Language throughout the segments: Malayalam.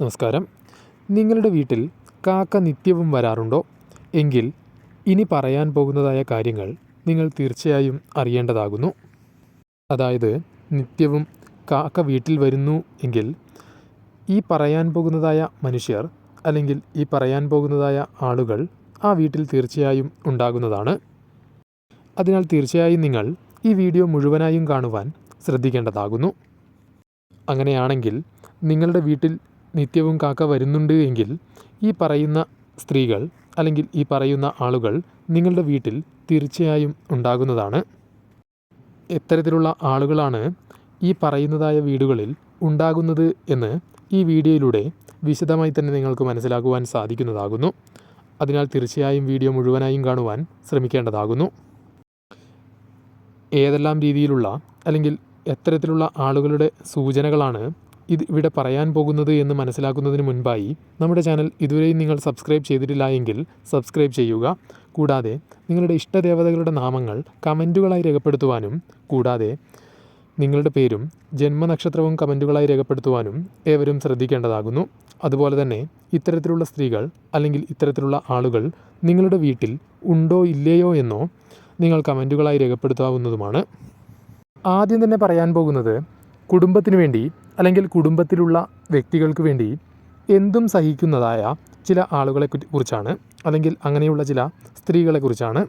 നമസ്കാരം. നിങ്ങളുടെ വീട്ടിൽ കാക്ക നിത്യവും വരാറുണ്ടോ? എങ്കിൽ ഇനി പറയാൻ പോകുന്നതായ കാര്യങ്ങൾ നിങ്ങൾ തീർച്ചയായും അറിയേണ്ടതാകുന്നു. അതായത് നിത്യവും കാക്ക വീട്ടിൽ വരുന്നു എങ്കിൽ ഈ പറയാൻ പോകുന്നതായ മനുഷ്യർ അല്ലെങ്കിൽ ഈ പറയാൻ പോകുന്നതായ ആളുകൾ ആ വീട്ടിൽ തീർച്ചയായും ഉണ്ടാകുന്നതാണ്. അതിനാൽ തീർച്ചയായും നിങ്ങൾ ഈ വീഡിയോ മുഴുവനായും കാണുവാൻ ശ്രദ്ധിക്കേണ്ടതാകുന്നു. അങ്ങനെയാണെങ്കിൽ നിങ്ങളുടെ വീട്ടിൽ നിത്യവും കാക്ക വരുന്നുണ്ട് എങ്കിൽ ഈ പറയുന്ന സ്ത്രീകൾ അല്ലെങ്കിൽ ഈ പറയുന്ന ആളുകൾ നിങ്ങളുടെ വീട്ടിൽ തീർച്ചയായും ഉണ്ടാകുന്നതാണ്. എത്തരത്തിലുള്ള ആളുകളാണ് ഈ പറയുന്നതായ വീടുകളിൽ ഉണ്ടാകുന്നത് എന്ന് ഈ വീഡിയോയിലൂടെ വിശദമായി തന്നെ നിങ്ങൾക്ക് മനസ്സിലാക്കുവാൻ സാധിക്കുന്നതാകുന്നു. അതിനാൽ തീർച്ചയായും വീഡിയോ മുഴുവനായും കാണുവാൻ ശ്രമിക്കേണ്ടതാകുന്നു. ഏതെല്ലാം രീതിയിലുള്ള അല്ലെങ്കിൽ എത്തരത്തിലുള്ള ആളുകളുടെ സൂചനകളാണ് ഇത് ഇവിടെ പറയാൻ പോകുന്നത് എന്ന് മനസ്സിലാക്കുന്നതിന് മുൻപായി നമ്മുടെ ചാനൽ ഇതുവരെയും നിങ്ങൾ സബ്സ്ക്രൈബ് ചെയ്തിട്ടില്ല എങ്കിൽ സബ്സ്ക്രൈബ് ചെയ്യുക. കൂടാതെ നിങ്ങളുടെ ഇഷ്ടദേവതകളുടെ നാമങ്ങൾ കമന്റുകളായി രേഖപ്പെടുത്തുവാനും കൂടാതെ നിങ്ങളുടെ പേരും ജന്മനക്ഷത്രവും കമന്റുകളായി രേഖപ്പെടുത്തുവാനും ഏവരും ശ്രദ്ധിക്കേണ്ടതാകുന്നു. അതുപോലെ തന്നെ ഇത്തരത്തിലുള്ള സ്ത്രീകൾ അല്ലെങ്കിൽ ഇത്തരത്തിലുള്ള ആളുകൾ നിങ്ങളുടെ വീട്ടിൽ ഉണ്ടോ ഇല്ലയോ എന്നോ നിങ്ങൾ കമന്റുകളായി രേഖപ്പെടുത്താവുന്നതുമാണ്. ആദ്യം തന്നെ പറയാൻ പോകുന്നത് കുടുംബത്തിന് വേണ്ടി അല്ലെങ്കിൽ കുടുംബത്തിലുള്ള വ്യക്തികൾക്ക് വേണ്ടി എന്തും സഹിക്കുന്നതായ ചില ആളുകളെ കുറിച്ചാണ്. അല്ലെങ്കിൽ അങ്ങനെയുള്ള ചില സ്ത്രീകളെ കുറിച്ചാണ്.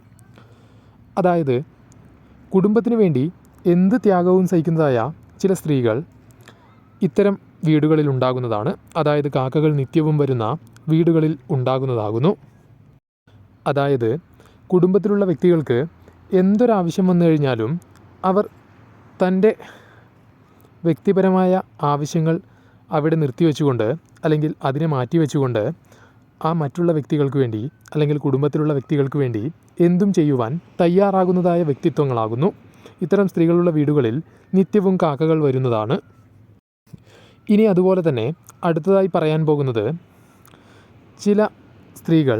അതായത് കുടുംബത്തിന് വേണ്ടി എന്ത് ത്യാഗവും സഹിക്കുന്നതായ ചില സ്ത്രീകൾ ഇത്തരം വീടുകളിൽ ഉണ്ടാകുന്നതാണ്. അതായത് കാക്കകൾ നിത്യവും വരുന്ന വീടുകളിൽ ഉണ്ടാകുന്നതാകുന്നു. അതായത് കുടുംബത്തിലുള്ള വ്യക്തികൾക്ക് എന്തൊരാവശ്യം വന്നു കഴിഞ്ഞാലും അവർ തന്റെ വ്യക്തിപരമായ ആവശ്യങ്ങൾ അവിടെ നിർത്തിവെച്ചുകൊണ്ട് അല്ലെങ്കിൽ അതിനെ മാറ്റിവെച്ചുകൊണ്ട് ആ മറ്റുള്ള വ്യക്തികൾക്ക് വേണ്ടി അല്ലെങ്കിൽ കുടുംബത്തിലുള്ള വ്യക്തികൾക്ക് വേണ്ടി എന്തും ചെയ്യുവാൻ തയ്യാറാകുന്നതായ വ്യക്തിത്വങ്ങളാകുന്നു. ഇത്തരം സ്ത്രീകളുള്ള വീടുകളിൽ നിത്യവും കാക്കകൾ വരുന്നതാണ്. ഇനി അതുപോലെ തന്നെ അടുത്തതായി പറയാൻ പോകുന്നത് ചില സ്ത്രീകൾ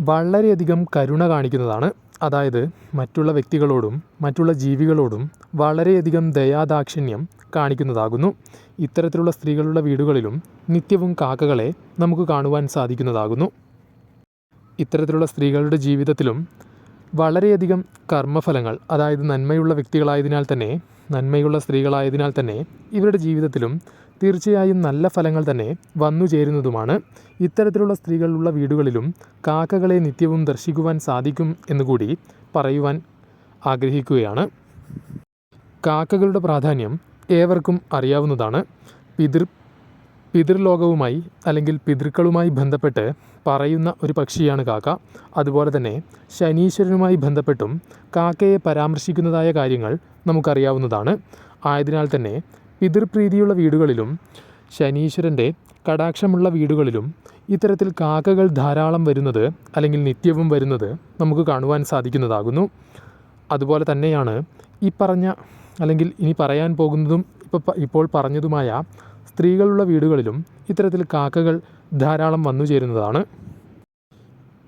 വളരെയധികം കരുണ കാണിക്കുന്നതാണ്. അതായത് മറ്റുള്ള വ്യക്തികളോടും മറ്റുള്ള ജീവികളോടും വളരെയധികം ദയാദാക്ഷിണ്യം കാണിക്കുന്നതാകുന്നു. ഇത്തരത്തിലുള്ള സ്ത്രീകളുള്ള വീടുകളിലും നിത്യവും കാക്കകളെ നമുക്ക് കാണുവാൻ സാധിക്കുന്നതാകുന്നു. ഇത്തരത്തിലുള്ള സ്ത്രീകളുടെ ജീവിതത്തിലും വളരെയധികം കർമ്മഫലങ്ങൾ അതായത് നന്മയുള്ള വ്യക്തികളായതിനാൽ തന്നെ നന്മയുള്ള സ്ത്രീകളായതിനാൽ തന്നെ ഇവരുടെ ജീവിതത്തിലും തീർച്ചയായും നല്ല ഫലങ്ങൾ തന്നെ വന്നു ചേരുന്നതുമാണ്. ഇത്തരത്തിലുള്ള സ്ത്രീകളുള്ള വീടുകളിലും കാക്കകളെ നിത്യവും ദർശിക്കുവാൻ സാധിക്കും എന്നുകൂടി പറയുവാൻ ആഗ്രഹിക്കുകയാണ്. കാക്കകളുടെ പ്രാധാന്യം ഏവർക്കും അറിയാവുന്നതാണ്. പിതൃ പിതൃലോകവുമായി അല്ലെങ്കിൽ പിതൃക്കളുമായി ബന്ധപ്പെട്ട് പറയുന്ന ഒരു പക്ഷിയാണ് കാക്ക. അതുപോലെ തന്നെ ശനീശ്വരനുമായി ബന്ധപ്പെട്ടും കാക്കയെ പരാമർശിക്കുന്നതായ കാര്യങ്ങൾ നമുക്കറിയാവുന്നതാണ്. ആയതിനാൽ തന്നെ പിതൃപ്രീതിയുള്ള വീടുകളിലും ശനീശ്വരന്റെ കടാക്ഷമുള്ള വീടുകളിലും ഇത്തരത്തിൽ കാക്കകൾ ധാരാളം വരുന്നത് അല്ലെങ്കിൽ നിത്യവും വരുന്നത് നമുക്ക് കാണുവാൻ സാധിക്കുന്നതാകുന്നു. അതുപോലെ തന്നെയാണ് ഈ പറഞ്ഞ അല്ലെങ്കിൽ ഇനി പറയാൻ പോകുന്നതും ഇപ്പോൾ ഇപ്പോൾ പറഞ്ഞതുമായ സ്ത്രീകളുള്ള വീടുകളിലും ഇത്തരത്തിൽ കാക്കകൾ ധാരാളം വന്നു ചേരുന്നതാണ്.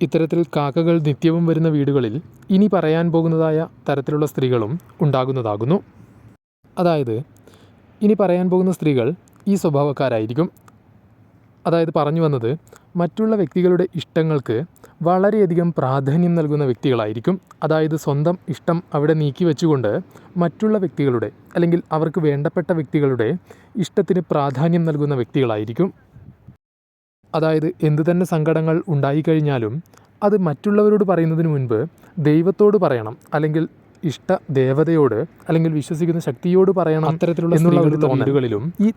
ഇത്തരത്തിൽ കാക്കകൾ നിത്യവും വരുന്ന വീടുകളിൽ ഇനി പറയാൻ പോകുന്നതായ തരത്തിലുള്ള സ്ത്രീകളും ഉണ്ടാകുന്നതാകുന്നു. അതായത് ഇനി പറയാൻ പോകുന്ന സ്ത്രീകൾ ഈ സ്വഭാവക്കാരായിരിക്കും. അതായത് പറഞ്ഞു വന്നത് മറ്റുള്ള വ്യക്തികളുടെ ഇഷ്ടങ്ങൾക്ക് വളരെയധികം പ്രാധാന്യം നൽകുന്ന വ്യക്തികളായിരിക്കും. അതായത് സ്വന്തം ഇഷ്ടം അവിടെ നീക്കി വെച്ചുകൊണ്ട് മറ്റുള്ള വ്യക്തികളുടെ അല്ലെങ്കിൽ അവർക്ക് വേണ്ടപ്പെട്ട വ്യക്തികളുടെ ഇഷ്ടത്തിന് പ്രാധാന്യം നൽകുന്ന വ്യക്തികളായിരിക്കും. അതായത് എന്തു തന്നെ സങ്കടങ്ങൾ ഉണ്ടായിക്കഴിഞ്ഞാലും അത് മറ്റുള്ളവരോട് പറയുന്നതിന് മുൻപ് ദൈവത്തോട് പറയണം അല്ലെങ്കിൽ ഇഷ്ട ദേവതയോട് അല്ലെങ്കിൽ വിശ്വസിക്കുന്ന ശക്തിയോട് പറയണം അത്തരത്തിലുള്ള എന്നുള്ള ഒരു തോന്നലുകളിലും ഈ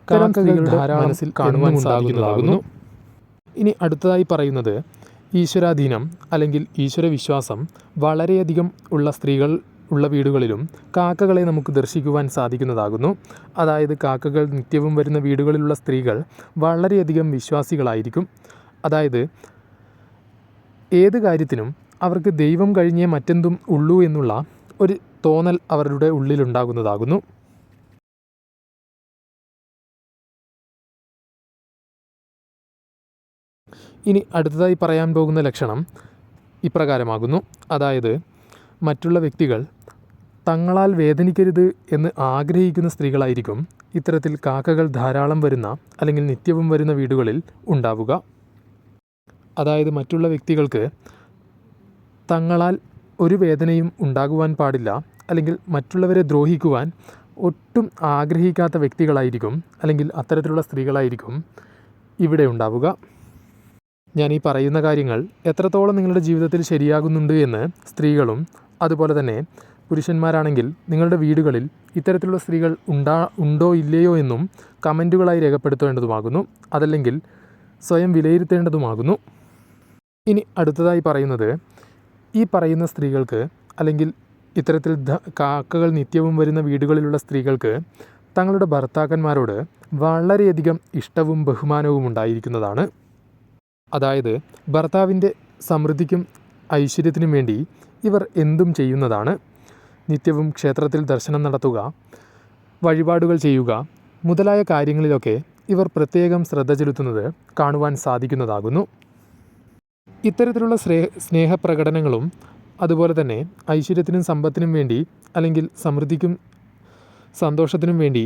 മനസ്സിൽ കാണുവാൻ സാധിക്കുന്നതാകുന്നു. ഇനി അടുത്തതായി പറയുന്നത് ഈശ്വരാധീനം അല്ലെങ്കിൽ ഈശ്വരവിശ്വാസം വളരെയധികം ഉള്ള സ്ത്രീകൾ ഉള്ള വീടുകളിലും കാക്കകളെ നമുക്ക് ദർശിക്കുവാൻ സാധിക്കുന്നതാകുന്നു. അതായത് കാക്കകൾ നിത്യവും വരുന്ന വീടുകളിലുള്ള സ്ത്രീകൾ വളരെയധികം വിശ്വാസികളായിരിക്കും. അതായത് ഏത് കാര്യത്തിനും അവർക്ക് ദൈവം കഴിഞ്ഞേ മറ്റെന്തും ഉള്ളൂ എന്നുള്ള ഒരു തോന്നൽ അവരുടെ ഉള്ളിലുണ്ടാകുന്നതാകുന്നു. ഇനി അടുത്തതായി പറയാൻ പോകുന്ന ലക്ഷണം ഇപ്രകാരമാകുന്നു. അതായത് മറ്റുള്ള വ്യക്തികൾ തങ്ങളാൽ വേദനിക്കരുത് എന്ന് ആഗ്രഹിക്കുന്ന സ്ത്രീകളായിരിക്കും ഇത്തരത്തിൽ കാക്കകൾ ധാരാളം വരുന്ന അല്ലെങ്കിൽ നിത്യവും വരുന്ന വീടുകളിൽ ഉണ്ടാവുക. അതായത് മറ്റുള്ള വ്യക്തികൾക്ക് തങ്ങളാൽ ഒരു വേദനയും ഉണ്ടാകുവാൻ പാടില്ല അല്ലെങ്കിൽ മറ്റുള്ളവരെ ദ്രോഹിക്കുവാൻ ഒട്ടും ആഗ്രഹിക്കാത്ത വ്യക്തികളായിരിക്കും അല്ലെങ്കിൽ അത്തരത്തിലുള്ള സ്ത്രീകളായിരിക്കും ഇവിടെ ഉണ്ടാവുക. ഞാൻ ഈ പറയുന്ന കാര്യങ്ങൾ എത്രത്തോളം നിങ്ങളുടെ ജീവിതത്തിൽ ശരിയാകുന്നുണ്ട് എന്ന് സ്ത്രീകളും അതുപോലെ തന്നെ പുരുഷന്മാരാണെങ്കിൽ നിങ്ങളുടെ വീടുകളിൽ ഇത്തരത്തിലുള്ള സ്ത്രീകൾ ഉണ്ടാ ഉണ്ടോ ഇല്ലയോ എന്നും കമന്റുകളായി രേഖപ്പെടുത്തേണ്ടതുമാകുന്നു. അതല്ലെങ്കിൽ സ്വയം വിലയിരുത്തേണ്ടതുമാകുന്നു. ഇനി അടുത്തതായി പറയുന്നത് ഈ പറയുന്ന സ്ത്രീകൾക്ക് അല്ലെങ്കിൽ ഇത്തരത്തിൽ കാക്കകൾ നിത്യവും വരുന്ന വീടുകളിലുള്ള സ്ത്രീകൾക്ക് തങ്ങളുടെ ഭർത്താക്കന്മാരോട് വളരെയധികം ഇഷ്ടവും ബഹുമാനവും ഉണ്ടായിരിക്കുന്നതാണ്. അതായത് ഭർത്താവിന്റെ സമൃദ്ധിക്കും ഐശ്വര്യത്തിനും വേണ്ടി ഇവർ എന്തും ചെയ്യുന്നതാണ്. നിത്യവും ക്ഷേത്രത്തിൽ ദർശനം നടത്തുക വഴിപാടുകൾ ചെയ്യുക മുതലായ കാര്യങ്ങളിലൊക്കെ ഇവർ പ്രത്യേകം ശ്രദ്ധ ചെലുത്തുന്നത് കാണുവാൻ സാധിക്കുന്നതാകുന്നു. ഇത്തരത്തിലുള്ള സ്നേഹ സ്നേഹപ്രകടനങ്ങളും അതുപോലെ തന്നെ ഐശ്വര്യത്തിനും സമ്പത്തിനും വേണ്ടി അല്ലെങ്കിൽ സമൃദ്ധിക്കും സന്തോഷത്തിനും വേണ്ടി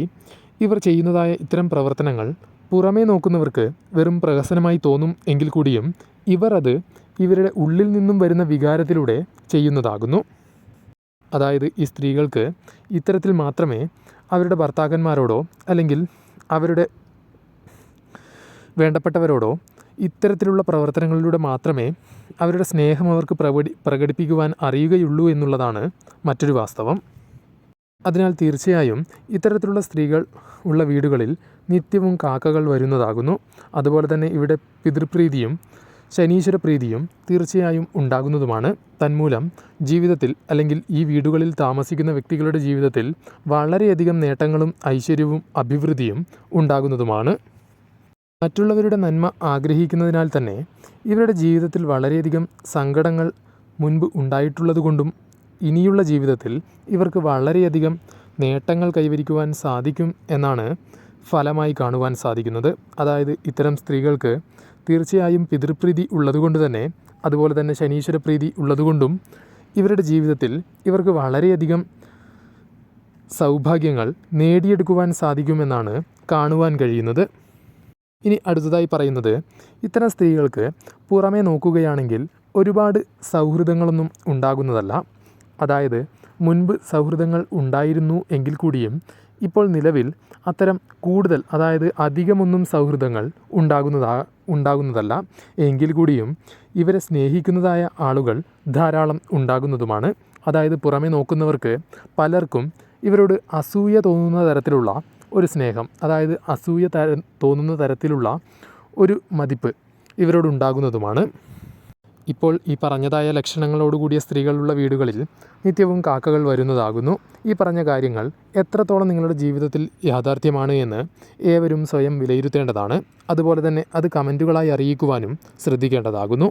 ഇവർ ചെയ്യുന്നതായ ഇത്തരം പ്രവർത്തനങ്ങൾ പുറമേ നോക്കുന്നവർക്ക് വെറും പ്രഹസനമായി തോന്നും എങ്കിൽ കൂടിയും ഇവർ അത് ഇവരുടെ ഉള്ളിൽ നിന്നും വരുന്ന വികാരത്തിലൂടെ ചെയ്യുന്നതാകുന്നു. അതായത് ഈ സ്ത്രീകൾക്ക് ഇത്തരത്തിൽ മാത്രമേ അവരുടെ ഭർത്താക്കന്മാരോടോ അല്ലെങ്കിൽ അവരുടെ വേണ്ടപ്പെട്ടവരോടോ ഇത്തരത്തിലുള്ള പ്രവർത്തനങ്ങളിലൂടെ മാത്രമേ അവരുടെ സ്നേഹം അവർക്ക് പ്രകടി പ്രകടിപ്പിക്കുവാൻ അറിയുകയുള്ളൂ എന്നുള്ളതാണ് മറ്റൊരു വാസ്തവം. അതിനാൽ തീർച്ചയായും ഇത്തരത്തിലുള്ള സ്ത്രീകൾ ഉള്ള വീടുകളിൽ നിത്യവും കാക്കകൾ വരുന്നതാകുന്നു. അതുപോലെ തന്നെ ഇവിടെ പിതൃപ്രീതിയും ശനീശ്വര പ്രീതിയും തീർച്ചയായും ഉണ്ടാകുന്നതുമാണ്. തന്മൂലം ജീവിതത്തിൽ അല്ലെങ്കിൽ ഈ വീടുകളിൽ താമസിക്കുന്ന വ്യക്തികളുടെ ജീവിതത്തിൽ വളരെയധികം നേട്ടങ്ങളും ഐശ്വര്യവും അഭിവൃദ്ധിയും ഉണ്ടാകുന്നതുമാണ്. മറ്റുള്ളവരുടെ നന്മ ആഗ്രഹിക്കുന്നതിനാൽ തന്നെ ഇവരുടെ ജീവിതത്തിൽ വളരെയധികം സങ്കടങ്ങൾ മുൻപ് ഉണ്ടായിട്ടുള്ളതുകൊണ്ടും ഇനിയുള്ള ജീവിതത്തിൽ ഇവർക്ക് വളരെയധികം നേട്ടങ്ങൾ കൈവരിക്കുവാൻ സാധിക്കും എന്നാണ് ഫലമായി കാണുവാൻ സാധിക്കുന്നത്. അതായത് ഇത്തരം സ്ത്രീകൾക്ക് തീർച്ചയായും പിതൃപ്രീതി ഉള്ളതുകൊണ്ട് തന്നെ അതുപോലെ തന്നെ ശനീശ്വര പ്രീതി ഉള്ളതുകൊണ്ടും ഇവരുടെ ജീവിതത്തിൽ ഇവർക്ക് വളരെയധികം സൗഭാഗ്യങ്ങൾ നേടിയെടുക്കുവാൻ സാധിക്കുമെന്നാണ് കാണുവാൻ കഴിയുന്നത്. ഇനി അടുത്തതായി പറയുന്നത് ഇത്തരം സ്ത്രീകൾക്ക് പുറമേ നോക്കുകയാണെങ്കിൽ ഒരുപാട് സൗഹൃദങ്ങളൊന്നും ഉണ്ടാകുന്നതല്ല. അതായത് മുൻപ് സൗഹൃദങ്ങൾ ഉണ്ടായിരുന്നു എങ്കിൽ കൂടിയും ഇപ്പോൾ നിലവിൽ അത്തരം കൂടുതൽ അതായത് അധികമൊന്നും സൗഹൃദങ്ങൾ ഉണ്ടാകുന്നതാ ഉണ്ടാകുന്നതല്ല. എങ്കിൽ കൂടിയും ഇവരെ സ്നേഹിക്കുന്നതായ ആളുകൾ ധാരാളം ഉണ്ടാകുന്നതുമാണ്. അതായത് പുറമെ നോക്കുന്നവർക്ക് പലർക്കും ഇവരോട് അസൂയ തോന്നുന്ന തരത്തിലുള്ള ഒരു സ്നേഹം അതായത് അസൂയ തര തോന്നുന്ന തരത്തിലുള്ള ഒരു മതിപ്പ് ഇവരോടുണ്ടാകുന്നതുമാണ്. ഇപ്പോൾ ഈ പറഞ്ഞതായ ലക്ഷണങ്ങളോടുകൂടിയ സ്ത്രീകളുള്ള വീടുകളിൽ നിത്യവും കാക്കകൾ വരുന്നതാകുന്നു. ഈ പറഞ്ഞ കാര്യങ്ങൾ എത്രത്തോളം നിങ്ങളുടെ ജീവിതത്തിൽ യാഥാർത്ഥ്യമാണ് എന്ന് ഏവരും സ്വയം വിലയിരുത്തേണ്ടതാണ്. അതുപോലെ തന്നെ അത് കമന്റുകളായി അറിയിക്കുവാനും ശ്രദ്ധിക്കേണ്ടതാകുന്നു.